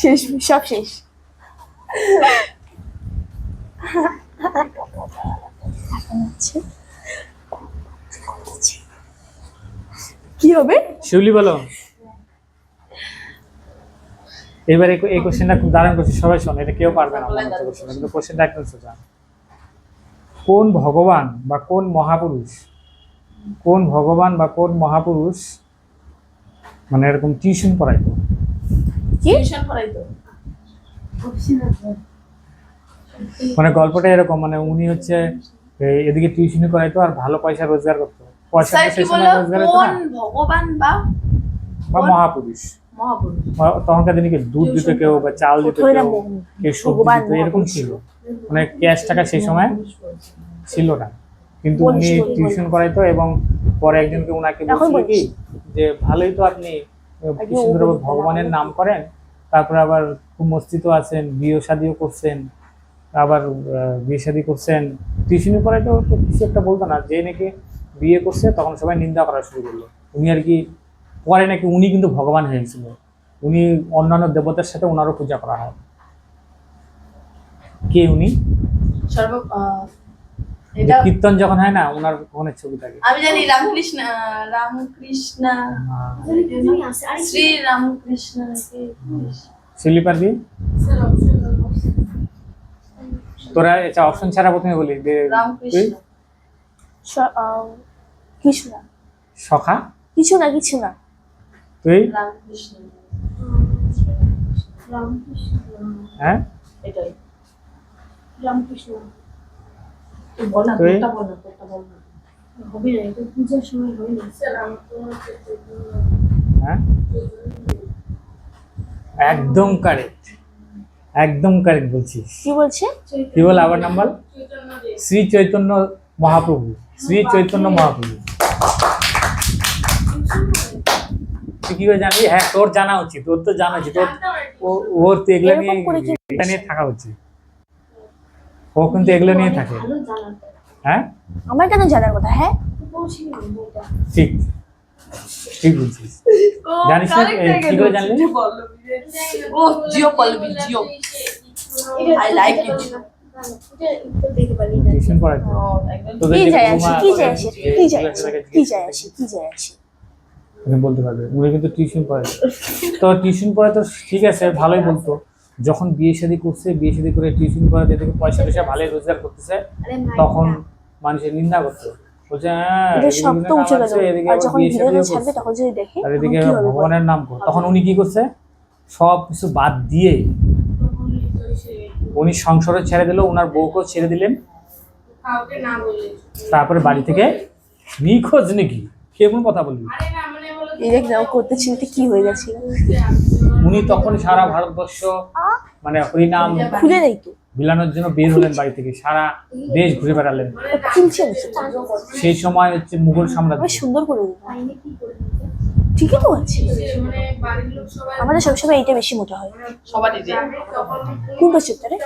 শেষ, সব শেষ। কি হবে? শিউলি বলো। এবার এই কোশ্চেনটা খুব দারুণ কোশ্চেন সবাই শোনে, এটা কেউ পারবে না কিন্তু কোশ্চেনটা একদম সোজা। কোন ভগবান বা কোন মহাপুরুষ, কোন ভগবান বা কোন মহাপুরুষ মানে এরকম টিউশন পড়াইতো কি মানে গল্পটা এরকম মানে উনি হচ্ছে এদিকে টিউশনি করাইতো আর ভালো পয়সা রোজগার করতো। পয়সা রোজগার কোন ভগবান বা বা মহাপুরুষ। তখনকার দিনে কি দুধ দিত কেউ বা চাল দিত কেউ? কেউ সবজি দিত? এরকম ছিল। মানে ক্যাশ টাকা সেই সময় ছিল না। কিন্তু উনি টিউশন করাইতো এবং পরে একজনকে উনাকে বলছিল কি যে ভালোই তো আপনি কি ভগবানের নাম করেন তারপরে আবার খুব মস্তিত আছেন বিয়ে শাদিও করছেন আবার আহ, বিয়ে শাদি করছেন। টিউশনি পরে তো কিছু একটা বলতো না যে নাকি বিয়ে করছে তখন সবাই নিন্দা করা শুরু করল। উনি আর কি পরে নাকি উনি কিন্তু ভগবান হয়ে গেছিল। উনি অন্যান্য দেবতার সাথে ওনারও পূজা করা হয়। কে উনি? সর্ব কীর্তন যখন হয় না ওনার ওখানে ছবি থাকে আমি জানি রামকৃষ্ণ রামকৃষ্ণ শ্রী রামকৃষ্ণ নাকি? শিলি পারবি তোরা এটা অপশন ছাড়া প্রথমে বলি যে রামকৃষ্ণ। কিছু না সখা? কিছু না কিছু না। তুই? রামকৃষ্ণ। হ্যাঁ? এটাই। রামকৃষ্ণ। একদম কারেক্ট একদম কারেক্ট বলছিস কি বলছে? কি বল আবার নাম্বার? শ্রী চৈতন্য মহাপ্রভু। শ্রী চৈতন্য মহাপ্রভু। তুই কি করে জানবি হ্যাঁ তোর জানা উচিত তোর তো জানা উচিত। তোর ওর তো এগুলো নিয়ে থাকা উচিত। ও কিন্তু এগুলো নিয়ে থাকে। হ্যাঁ? আমার কেন জানার কথা হ্যাঁ? ঠিক। ঠিক বলছিস। জানিস না, কি করে জানলি? ও জিও পল্লবী জিও। আই পারি না টিউশন পড়াইতো ও, একদম। তোদের কি যে যায় আসে বৌমা কি যায় আছে, আসে কি যায় আসে কি যায় আসে কি যায় আসে। তুমি বলতে পারবে উনি কিন্তু টিউশন পড়ায় তো টিউশন পড়ে তো ঠিক আছে ভালোই বলতো। যখন বিয়ে শাদী করছে বিয়ে শাদী করে টিউশন পড়াতে থেকে পয়সা টয়সা ভালোই রোজগার করতেছে তখন মানুষের নিন্দা বলছে হ্যাঁ এদিকে করছে। তখন যদি দেখে আর তখন এদিকে কি হবে? বল? ভগবানের নাম করো। তখন উনি কি করছে? সব কিছু বাদ দিয়ে উনি সংসারও ছেড়ে দিল ওনার বউকেও ছেড়ে দিলেন। কাউকে না বলে। তারপরে বাড়ি থেকে নিখোঁজ নাকি? কেমন কথা বলবি? এই নাও করতে ছিলতে কি হয়ে গেছে উনি তখন সারা ভারতবর্ষ মানে হরিনাম খুলে নেই তো। বিলানোর জন্য বের হলেন বাড়ি থেকে। সারা দেশ ঘুরে বেড়ালেন। সেই সময় হচ্ছে মুঘল সাম্রাজ্য। সুন্দর করে ঠিকই তো আছে। মানে বাড়ির আমাদের সবসময় এইটা বেশি মোটা হয়। সবারই কোন বছরটা রে?